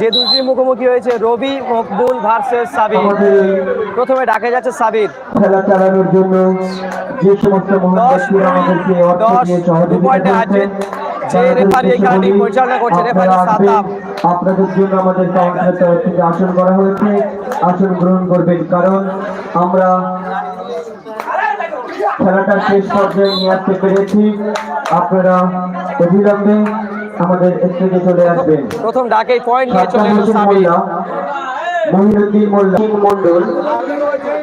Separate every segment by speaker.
Speaker 1: যে দুটি মুখোমুখি হয়েছে রবি মকবুল ভার্সেস সাবির। প্রথমে ডাকে যাচ্ছে সাবির।
Speaker 2: খেলা চালানোর জন্য যে সমস্ত আমাদেরকে
Speaker 1: যে রেফারি এই খেলাটি পরিচালনা করছে রেফারি।
Speaker 2: আপনাদের জন্য আমাদের কাউন্সিলের তরফ থেকে আসন করা হয়েছে আসন গ্রহণ করবেন কারণ আমরা খেলাটা শেষ পর্যায়ে নিয়ে আসতে পেরেছি। আপনারা অবিলম্বে আমাদের স্টেজে চলে আসবেন
Speaker 1: প্রথম ডাকেই পয়েন্ট নিয়ে চলে এলো
Speaker 2: হোসেন
Speaker 1: সাবির
Speaker 2: মোল্লা। মোল্লা। মন্ডল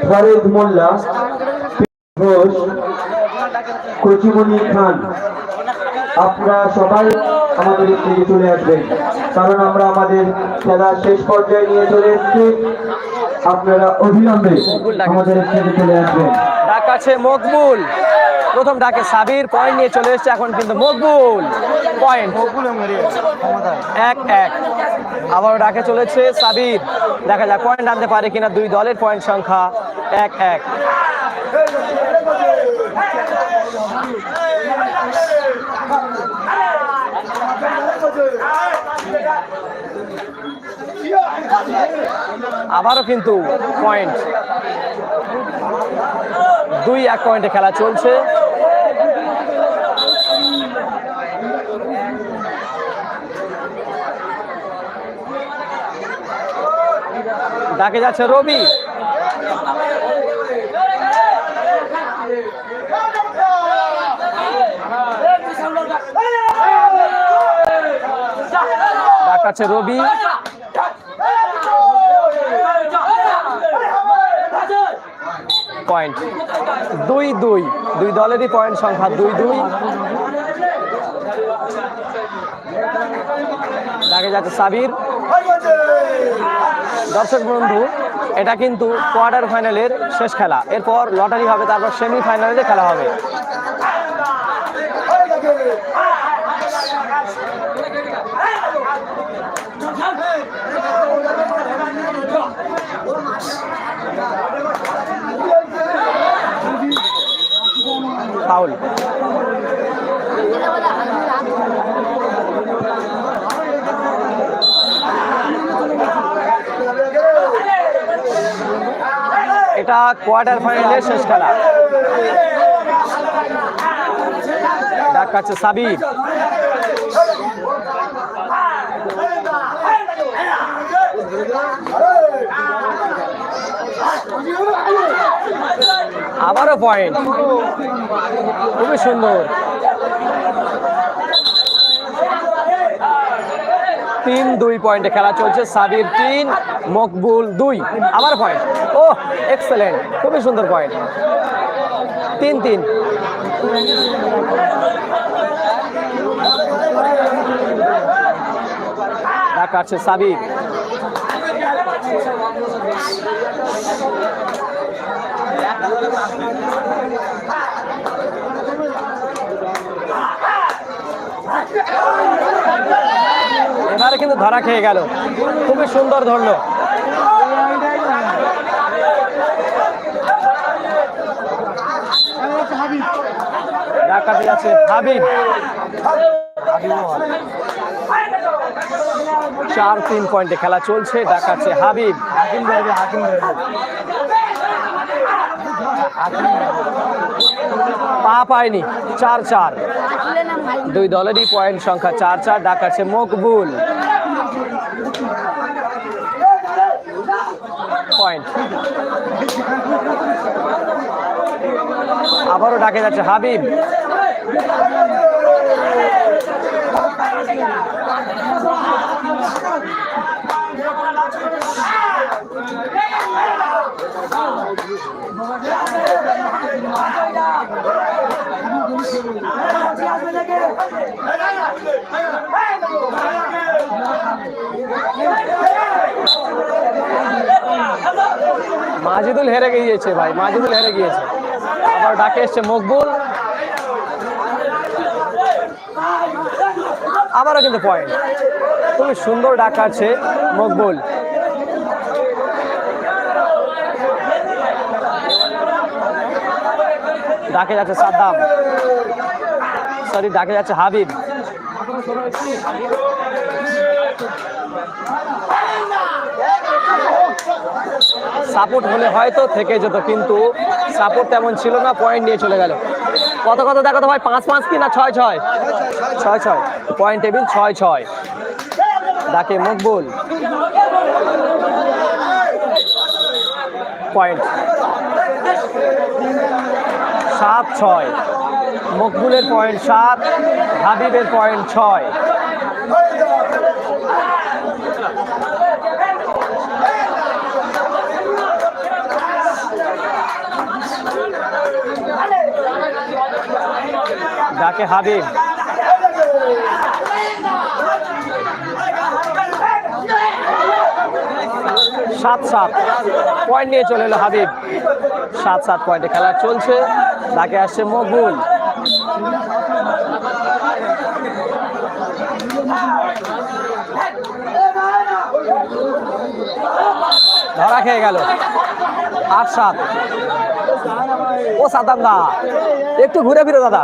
Speaker 2: ফরিদ মোল্লা। ঘোষ। কচিমণি খান। আপনারা সবাই আমাদের স্টেজে চলে আসবেন। কারণ আমরা আমাদের খেলা শেষ পর্যায়ে নিয়ে চলে এসেছি। আপনারা অবিলম্বে আমাদের স্টেজে চলে আসবেন।
Speaker 1: ডাক আছে মকবুল। প্রথম ডাকে সাবির পয়েন্ট নিয়ে চলে এসেছে এখন কিন্তু মকবুল পয়েন্ট এক এক। আবারও ডাকে চলেছে সাবির। দেখা যাক পয়েন্ট আনতে পারে কিনা দুই দলের পয়েন্ট সংখ্যা। এক এক। আবারও কিন্তু পয়েন্ট দুই এক পয়েন্টে খেলা চলছে। ডাকে যাচ্ছে রবি। ডাকাচ্ছে রবি। পয়েন্ট দুই দুই। দুই দলেরই পয়েন্ট সংখ্যা দুই দুই। দেখা যাচ্ছে সাবির। দর্শক বন্ধু, এটা কিন্তু কোয়ার্টার ফাইনালের শেষ খেলা। এরপর লটারি হবে, তারপর সেমি ফাইনালে খেলা হবে ফাউল এটা কোয়ার্টার ফাইনালের শেষ খেলা। ডাক কাছে সাবির। আবারও পয়েন্ট খুবই সুন্দর। তিন দুই পয়েন্টে খেলা চলছে সাবির তিন, মকবুল দুই। আবার পয়েন্ট এক্সেলেন্ট, খুবই সুন্দর পয়েন্ট তিন তিন। ডাকাচ্ছে সাবির। এবারে কিন্তু ধরা খেয়ে গেল। খুবই সুন্দর ধরলো। ডাকাতে যাচ্ছে হাবিব চার তিন পয়েন্টে খেলা চলছে ডাকাচ্ছে হাবিব। হাকিম ধরবে হাকিম পা পায়নি, চার চার। দুই দলেরই পয়েন্ট সংখ্যা চার চার ডাকাচ্ছে মকবুল। পয়েন্ট। আবারও ডাকে যাচ্ছে হাবিব। মাজিদুল হেরে গিয়েছে ভাই মাজিদুল হেরে গিয়েছে। আবার ডাকে এসছে মকবুল। আবারও কিন্তু পয়েন্ট খুবই সুন্দর ডাক আছে মকবুল। ডাকে যাচ্ছে সাদ্দাম। সরি, ডাকে যাচ্ছে হাবিব। সাপোর্ট হলে হয়তো থেকে যেত, কিন্তু সাপোর্ট তেমন ছিল না পয়েন্ট নিয়ে চলে গেল। কত কত দেখো তো ভাই? পাঁচ পাঁচ কি না ছয় ছয়? ছয় ছয়। পয়েন্ট টেবিল ছয় ছয়। ডাকে মকবুল। পয়েন্ট। সাত, ছয়। মকবুলের পয়েন্ট সাত, হাবিবের পয়েন্ট ছয়। ডাকে হাবিব। সাত সাত পয়েন্ট নিয়ে চলে এলো হাবিব। সাত সাত পয়েন্টে খেলা চলছে। ডাকে আসছে মকবুল ধরা খেয়ে গেল। আট সাত ও সাতাম দা একটু ঘুরে ফিরো, দাদা।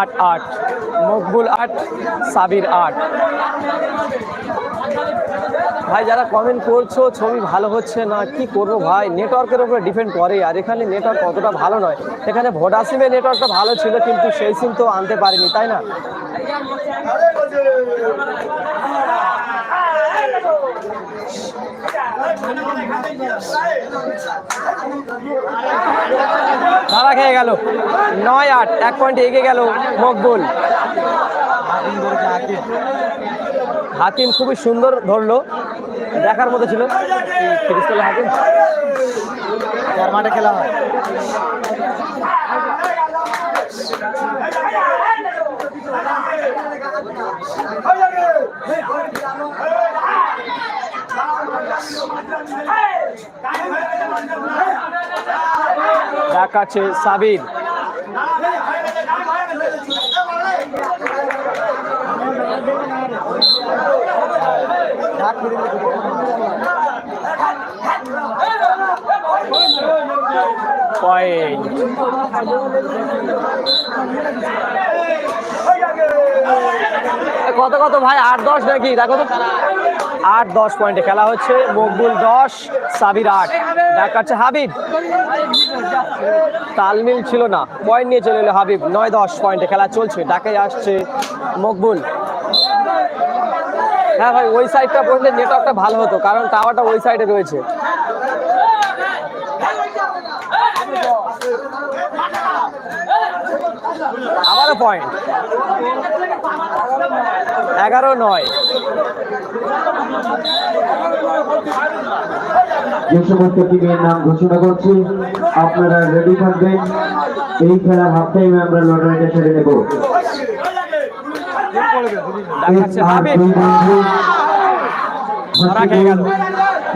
Speaker 1: আট আট, মকবুল আট, সাবির আট। ভাই, যারা কমেন্ট করছ, ছবি ভালো হচ্ছে না, কি করব ভাই? নেটওয়ার্কের উপরে ডিপেন্ড করে আর এখানে নেটওয়ার্ক অতটা ভালো নয়। এখানে ভোডা সিমের নেটওয়ার্কটা ভালো ছিল, কিন্তু সেই সিম তো আনতে পারিনি, তাই না? ধারা খেয়ে গেল। নয় আট, এক পয়েন্ট এগিয়ে গেল মকবুল। হাতিম খুবই সুন্দর ধরলো। দেখার মতো ছিল। হাতিম
Speaker 3: মাঠে খেলা হয়।
Speaker 1: দেখাচ্ছে সাবির। পয়েন্ট কত কত ভাই? আট দশ নাকি? দেখো তো। আট, দশ পয়েন্টে খেলা হচ্ছে। মকবুল দশ, সাবির আট। দেখাচ্ছে হাবিব। তালমিল ছিল না। পয়েন্ট নিয়ে চলে এলো হাবিব। নয়, দশ পয়েন্টে খেলা চলছে। ডাকে আসছে মকবুল। হ্যাঁ ভাই, ওই সাইডটা পড়লে নেটওয়ার্কটা ভালো হতো, কারণ টাওয়ারটা ওই সাইডে রয়েছে। আবারও পয়েন্ট এগারো নয়।
Speaker 2: যে সমস্ত টিমের নাম ঘোষণা করছি। আপনারা রেডি থাকবেন। এই খেলার হাফ টাইমে আমরা লটারিটা সেরে নেব।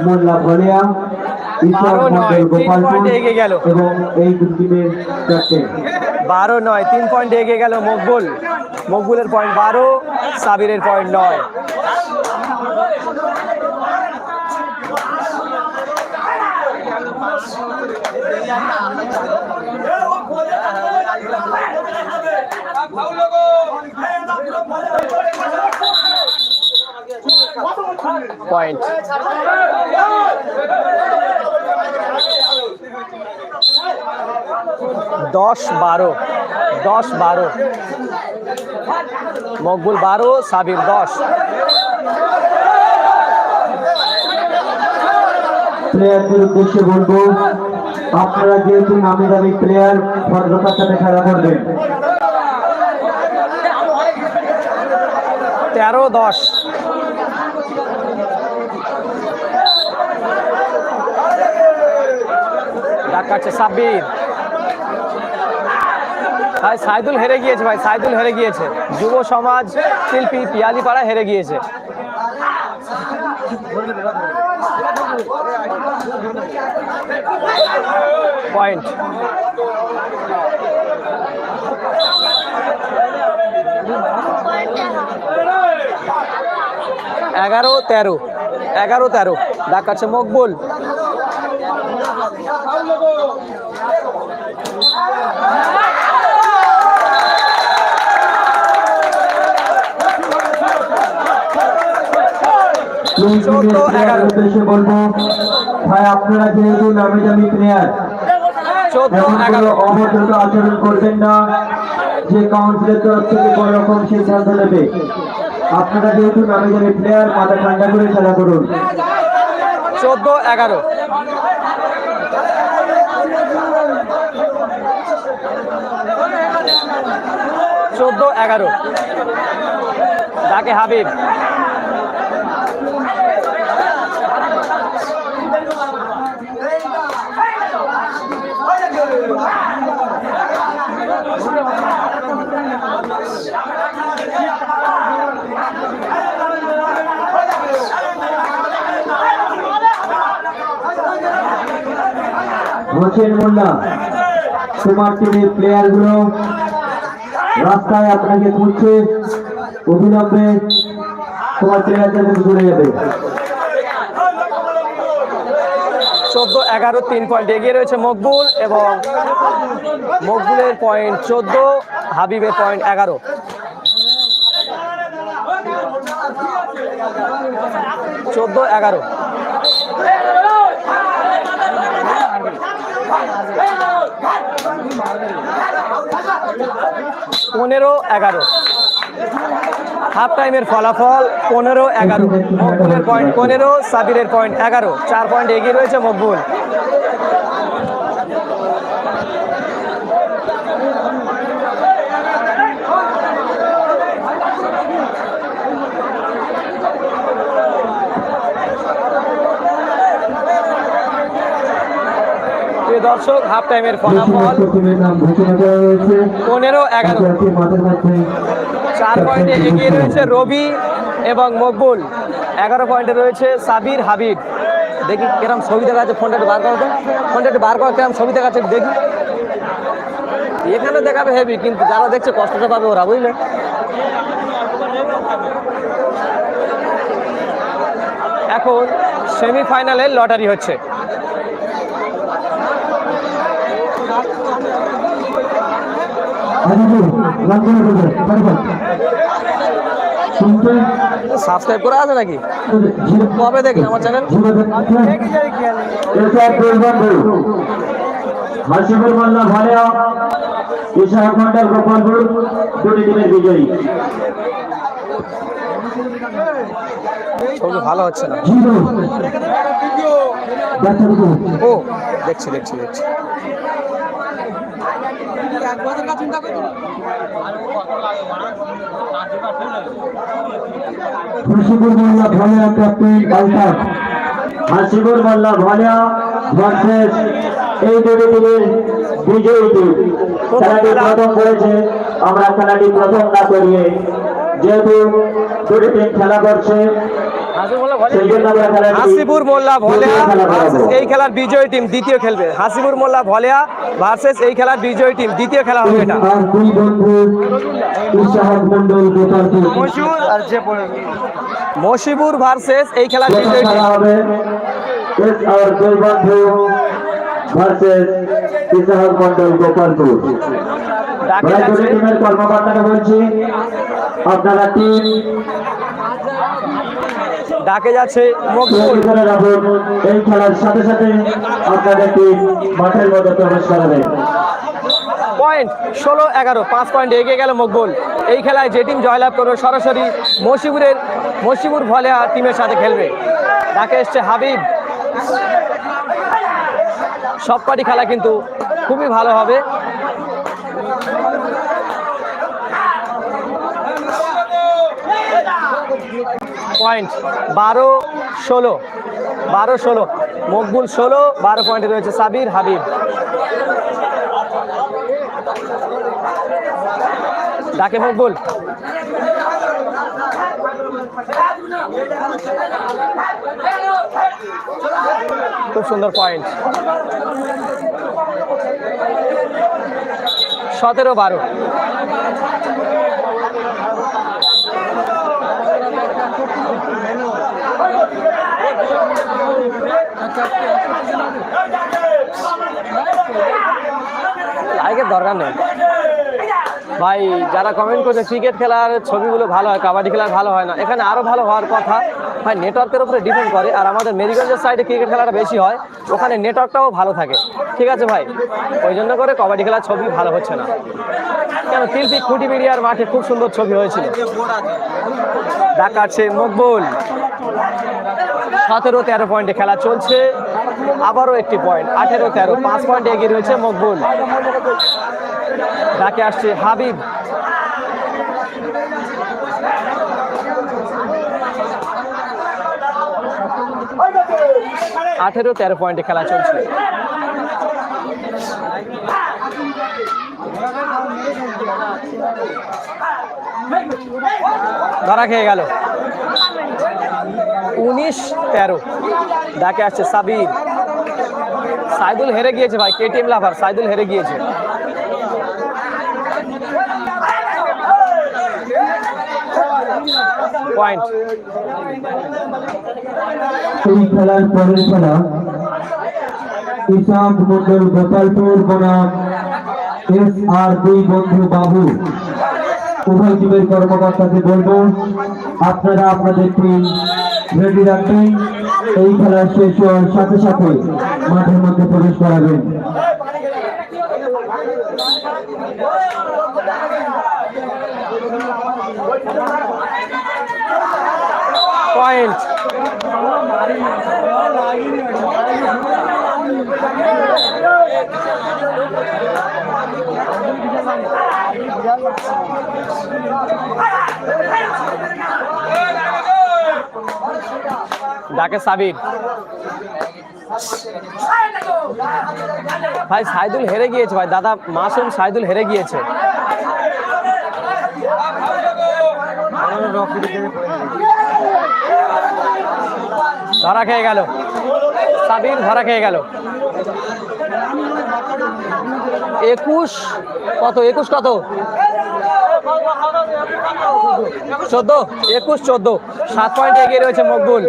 Speaker 2: মোল্লা ভলিয়া
Speaker 1: গেল।
Speaker 2: এবং এই টিমের ক্যাপ্টেন
Speaker 1: বারো নয় তিন পয়েন্ট এগিয়ে গেল মকবুল। মকবুলের পয়েন্ট বারো সাবিরের পয়েন্ট নয়। পয়েন্ট দশ বারো দশ বারো। মকবুল বারো সাবির দশ।
Speaker 2: প্লেয়ারদের উদ্দেশ্যে বলব আপনারা যেহেতু নামি দামি প্লেয়ার ভদ্রতার সাথে খেলা করবেন
Speaker 1: তেরো দশ। ডাকাচ্ছে সাব্বির। ভাই, সাইদুল হেরে গিয়েছে ভাই, সাইদুল হেরে গিয়েছে। যুব সমাজ শিল্পী পিয়ালি পাড়া হেরে গিয়েছে। পয়েন্ট এগারো, তেরো। এগারো, তেরো। দেখাচ্ছে মকবুল।
Speaker 2: উদ্দেশ্যে বলব ভাই আপনারা যেহেতু নামি দামি প্লেয়ার
Speaker 1: চোদ্দ এগারো।
Speaker 2: অভদ্রতা আচরণ করবেন না যে কাউন্সিলের তরফ থেকে কোনো রকম সিদ্ধান্ত নেবে। আপনারা যেহেতু নামি দামি প্লেয়ার মাথা ঠান্ডা করে খেলা করুন।
Speaker 1: চোদ্দ এগারো। চোদ্দ এগারো। ডাকে হাবিব।
Speaker 2: হোসেন মোল্লা তোমার টিমের প্লেয়ারগুলো রাস্তায় আপনাকে খুঁজছে, অবিলম্বে তোমার প্লেয়ারদের চলে যাবে।
Speaker 1: চোদ্দ, এগারো, তিন পয়েন্ট এগিয়ে রয়েছে মকবুল এবং মকবুলের পয়েন্ট চোদ্দ, হাবিবের পয়েন্ট এগারো। চোদ্দ, এগারো। পনেরো, এগারো। হাফ টাইমের ফলাফল পনেরো, এগারো। মকবুলের পয়েন্ট পনেরো, সাবিরের পয়েন্ট এগারো। চার পয়েন্ট এগিয়ে রয়েছে মকবুল। দর্শক হাফ টাইমের ফলাফল। পনেরো, এগারো। চার পয়েন্টে এগিয়ে রয়েছে রবি এবং মকবুল। এগারো পয়েন্টে রয়েছে সাবির হাবিব। দেখি কিরম ছবি দেখা যাচ্ছে, ফোনটা বার করো তো। ফোনটা একটু বার করো, কিরম ছবি দেখা যাচ্ছে দেখি। এখানে দেখাবে হেভি, কিন্তু যারা দেখছে কষ্টটা পাবে ওরা, বুঝলে? এখন সেমিফাইনালে লটারি হচ্ছে। সাবস্ক্রাইব করা আছে নাকি? কবে দেখলে আমার চ্যানেল
Speaker 2: হাসিবুর মোল্লা ভালিয়া ইশাহ মন্ডল গোপালপুর দুটি টিমের বিজয়ী
Speaker 1: ছবি ভালো হচ্ছে না। ও দেখছি দেখছি দেখছি।
Speaker 2: মোল্লা ভালিয়া ভার্সেস এই দুটি টিমের বিজয়ী টিম। খেলাটি প্রথম করেছে, আমরা খেলাটি প্রথম না করিয়ে যেহেতু দুটি টিম খেলা করছে
Speaker 1: হাসিবুর মোল্লা ভলিয়া ভার্সেস এই খেলার বিজয়ী টিম দ্বিতীয় খেলবে। হাসিবুর মোল্লা ভলিয়া ভার্সেস এই খেলার বিজয়ী টিম দ্বিতীয় খেলা হবে এটা।
Speaker 2: আর দুই বন্ধু ইশাহাদ মন্ডল গোপালপুর
Speaker 1: মশিবুর ভার্সেস এই খেলার বিজয়ী
Speaker 2: খেলা
Speaker 1: টিম।
Speaker 2: ভার্সেস মন্ডল গোপালপুর টিমের কর্মকর্তাকে বলছি আপনারা টিম
Speaker 1: ডাকে যাচ্ছে মকবুল
Speaker 2: তৈরি করে রাখুন এই খেলার সাথে সাথে আপনাদের মাঠের মধ্যে প্রবেশ করাবে।
Speaker 1: পয়েন্ট ষোলো এগারো পাঁচ পয়েন্ট এগিয়ে গেল মকবুল। এই খেলায় যে টিম জয়লাভ করবে সরাসরি মশিবুরের মশিবুর ভলিয়া টিমের সাথে খেলবে। ডাকে এসছে হাবিব। সবকটি খেলা কিন্তু খুবই ভালো হবে। পয়েন্ট বারো, ষোলো বারো, ষোলো, মকবুল ষোলো, বারো পয়েন্টে রয়েছে সাবির হাবিব। ডাকে মকবুল। খুব সুন্দর পয়েন্ট সতেরো, বারো। লাইকের দরকার নেই। ভাই, যারা কমেন্ট করছে ক্রিকেট খেলার ছবিগুলো ভালো হয়, কাবাডি খেলার ভালো হয় না। এখানে আরও ভালো হওয়ার কথা, ভাই নেটওয়ার্কের উপরে ডিপেন্ড করে, আর আমাদের মেরিগঞ্জের সাইডে ক্রিকেট খেলাটা বেশি হয়, ওখানে নেটওয়ার্কটাও ভালো থাকে। ঠিক আছে, ভাই? ওই জন্য করে কবাডি খেলার ছবি ভালো হচ্ছে না। কেন, তিলপি খুঁটি মিডিয়ার মাঠে খুব সুন্দর ছবি হয়েছিল। ডাকাচ্ছে মকবুল। সতেরো তেরো পয়েন্টে খেলা চলছে। আবারও একটি পয়েন্ট আঠেরো, তেরো, পাঁচ পয়েন্ট এগিয়ে রয়েছে মকবুল। ডাকে আসছে হাবিব। আঠেরো, তেরো পয়েন্টে খেলা চলছে। ধরা খেয়ে গেল। উনিশ, তেরো। ডাকে আসছে সাবির। সাইদুল হেরে গিয়েছে ভাই কেটিএম লাভার সাইদুল হেরে গিয়েছে। পয়েন্ট
Speaker 2: এই খেলার পরের খেলা গোপালপুর বনাম আর দুই বন্ধু বাবু। উভয় টিমের কর্মকর্তাকে বলব, আপনারা, আপনাদের টিম রেডি রাখবেন। এই খেলা শেষ হওয়ার সাথে সাথে মাঠের মধ্যে প্রবেশ করাবেন।
Speaker 1: পয়েন্ট ডাকে সাবির। ভাই, সাইদুল হেরে গিয়েছে ভাই। দাদা মাসুম সাইদুল হেরে গিয়েছে। ধরা খেয়ে গেল। সাবির ধরা খেয়ে গেল। একুশ কত? একুশ কত? চোদ্দ? একুশ, চোদ্দ। সাত পয়েন্ট এগিয়ে রয়েছে মকবুল।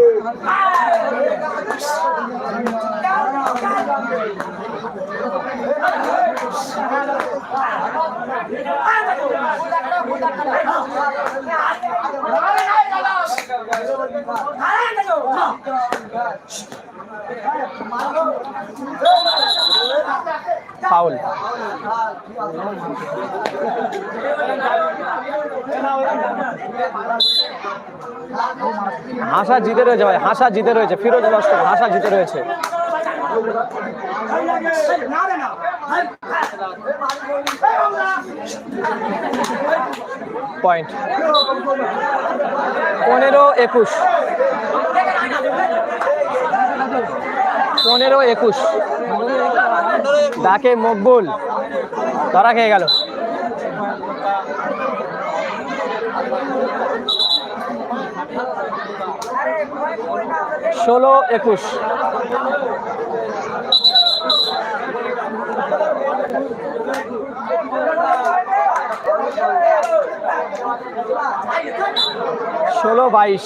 Speaker 1: হাসা জিতে রয়েছে ভাই হাসা জিতে রয়েছে ফিরোজ লস্কর হাসা জিতে রয়েছে। পয়েন্ট পনেরো একুশ। পনেরো একুশ। ডাকে মকবুল। ধরা খেয়ে গেল। ষোলো একুশ। ষোলো বাইশ।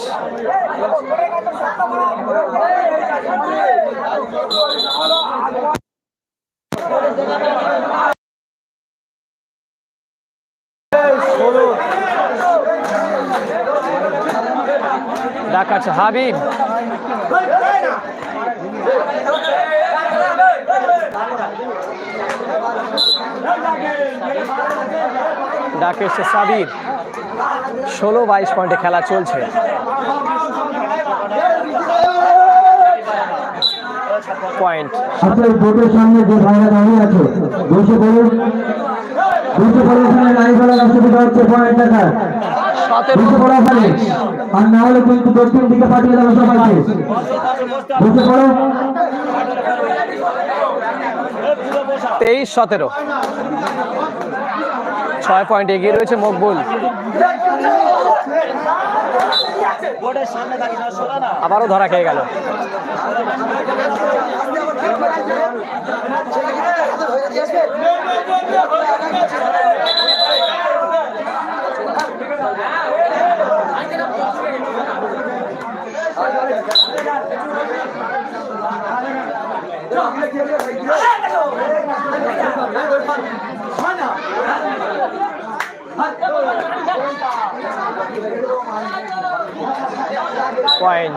Speaker 1: ডাকাচ্ছে হাবিব। ডাকে এসছে সাবির। ষোলো বাইশ পয়েন্টে খেলা চলছে। পয়েন্ট।
Speaker 2: আপনার বোটের সামনে যে ভাইরা দাঁড়িয়ে আছে বসে পড়ুন। বসে পড়ে ওখানে নাই ফেলার অসুবিধা হচ্ছে পয়েন্ট টাকা বসে পড়া ফেলে আর না হলে কিন্তু দক্ষিণ দিকে পাঠিয়ে দেবো সবাইকে। বসে পড়ো।
Speaker 1: তেইশ সতেরো। ছয় পয়েন্ট এগিয়ে রয়েছে মকবুল। আবারও ধরা খেয়ে গেল। পয়েন্ট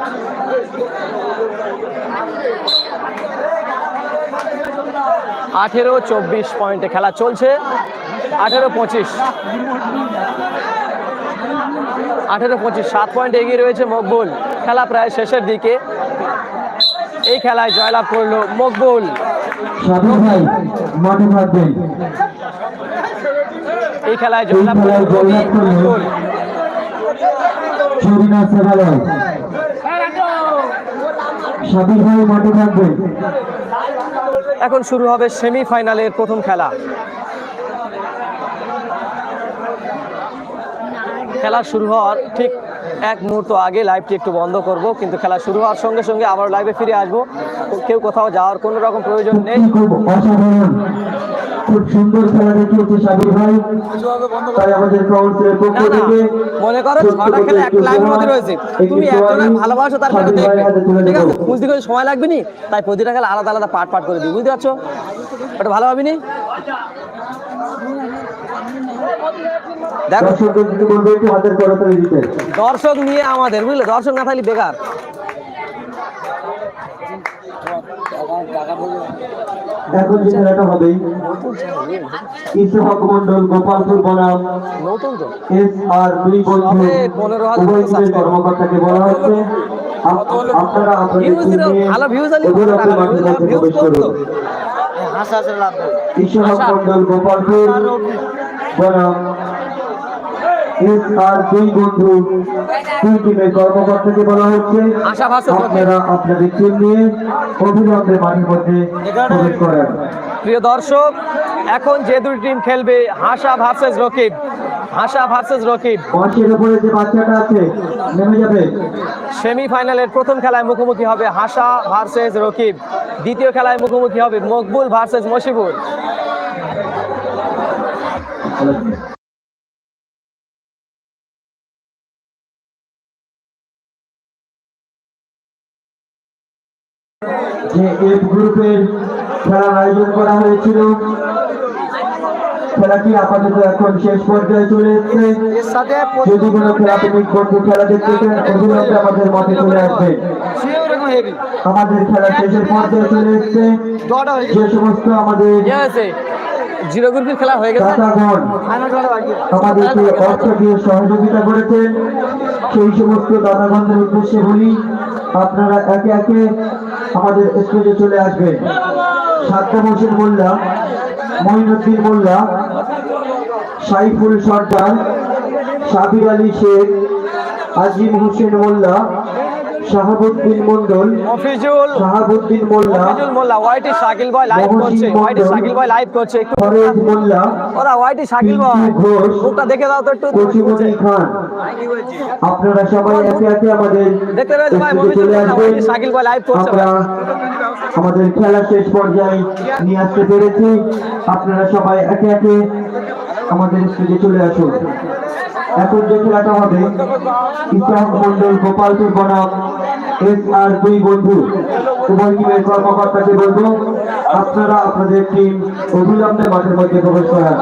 Speaker 1: আঠেরো, চব্বিশ পয়েন্টে খেলা চলছে। আঠেরো, পঁচিশ। আঠেরো, পঁচিশ, সাত পয়েন্ট এগিয়ে রয়েছে মকবুল। খেলা প্রায় শেষের দিকে। এই খেলায় জয়লাভ করল মকবুল।
Speaker 2: ভাই
Speaker 1: এই খেলায় জয়লাভ করল
Speaker 2: জয়লাভ করল
Speaker 1: মকবুল।
Speaker 2: শরীনা সেবালয়। সাবির ভাই মাঠে থাকবেন।
Speaker 1: এখন শুরু হবে সেমিফাইনালের প্রথম খেলা। খেলা শুরু হওয়ার ঠিক এক মুহূর্ত আগে লাইভটি একটু বন্ধ করব কিন্তু খেলা শুরু হওয়ার সঙ্গে সঙ্গে আবার লাইভে ফিরে আসব। কেউ কোথাও যাওয়ার কোনো রকম প্রয়োজন নেই।
Speaker 2: খুব সুন্দর খেলা দেখিয়েছে সাবির ভাই। তাই আমাদের কাউন্সিলের পক্ষ
Speaker 1: না না
Speaker 2: থেকে
Speaker 1: মনে করো ছটা খেলা মধ্যে রয়েছে। তুমি একজনের ভালোবাসো তার দেখবে। ঠিক আছে বুঝতে করে সময় লাগবে নি? তাই প্রতিটা খেলা আলাদা আলাদা পার্ট পার্ট করে দিই। বুঝতে পারছ? ওটা ভালো হবে নি দেখো
Speaker 2: দর্শকদের যদি বলবে একটু হাতের করতালি দিতে
Speaker 1: দর্শক নিয়ে আমাদের বুঝলে? দর্শক না থাকলে বেকার।
Speaker 2: এখন যে খেলাটা হবে ইসহাক মন্ডল গোপালপুর বনাম এস আর দুই বন্ধু উভয় টিমের কর্মকর্তাকে বলা হচ্ছে। আপনারা আপনাদের
Speaker 1: ভালো
Speaker 2: প্রবেশ করুন। মন্ডল গোপালপুর বনাম এস আর দুই বন্ধু দুই টিমের কর্মকর্তাকে বলা হচ্ছে। আপনারা আপনাদের টিম নিয়ে অবিলম্বে মাঠের মধ্যে প্রবেশ করেন।
Speaker 1: প্রিয় দর্শক এখন যে দুটি টিম খেলবে হাসা ভার্সেস রকিব। হাসা ভার্সেস রকিব।
Speaker 2: উপরে যে বাচ্চাটা আছে নেমে যাবে।
Speaker 1: সেমিফাইনালের প্রথম খেলায় মুখোমুখি হবে হাসা ভার্সেস রকিব। দ্বিতীয় খেলায় মুখোমুখি হবে মকবুল ভার্সেস মশিবুর।
Speaker 2: যে এফ গ্রুপের খেলার আয়োজন করা হয়েছিল খেলাটি আপাতত এখন শেষ পর্যায়ে চলে এসেছে। যদি কোনো খেলাপ্রেমিক বন্ধু খেলা দেখতে চান অবিলম্বে আমাদের মতে চলে আসবে। আমাদের খেলা শেষের পর্যায়ে চলে এসেছে। যে সমস্ত আমাদের
Speaker 1: জিরো গ্রুপের খেলা হয়ে গেছে।
Speaker 2: দাতাগণ
Speaker 3: ফাইনাল ডটা বাকি আছে।
Speaker 2: আমাদেরকে অর্থ দিয়ে সহযোগিতা করেছেন সেই সমস্ত দাতাগণদের উদ্দেশ্যে বলি আপনারা একে একে আমাদের স্টেজে চলে আসবেন Saddam Hossain Molla, Mohinuddin Molla, Saiful Sardar, Sabir Ali Sheikh, Azim Hossain Molla Shahabuddin Mondal
Speaker 1: Mofizul
Speaker 2: Shahabuddin Molla
Speaker 1: Mofizul Molla YT Shakil boy live করছে ওয়াইটি শাকিল বয় লাইভ করছে। একটু
Speaker 2: ফরেজ মোল্লা
Speaker 1: ওরা ওয়াইটি শাকিল
Speaker 2: ঘোষ,
Speaker 1: মুখটা দেখে দাও তো একটু।
Speaker 2: কচিমণি খান। আপনারা সবাই একে একে আমাদের
Speaker 1: দেখতে পেয়েছ ভাই, মফিজুল ওই শাকিল ভাই live করছে
Speaker 2: আমরা আমাদের খেলা শেষ পর্যায়ে নিয়ে আসতে পেরেছি। আপনারা সবাই একে একে আমাদের স্টেজে চলে আসুন। যে খেলাটা হবে। ইসলাম মন্ডল গোপালপুর বনাম এস আর দুই বন্ধু। উভয় টিমের কর্মকর্তাকে বলব, আপনারা আপনাদের টিম অবিলম্বে মাঠের মধ্যে প্রবেশ করান।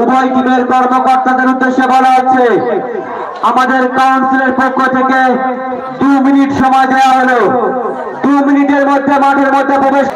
Speaker 2: উভয় টিমের কর্মকর্তাদের উদ্দেশ্যে বলা হচ্ছে আমাদের কাউন্সিলের পক্ষ থেকে দু মিনিট সময় দেওয়া হলো। দু মিনিটের মধ্যে মাঠের মধ্যে প্রবেশ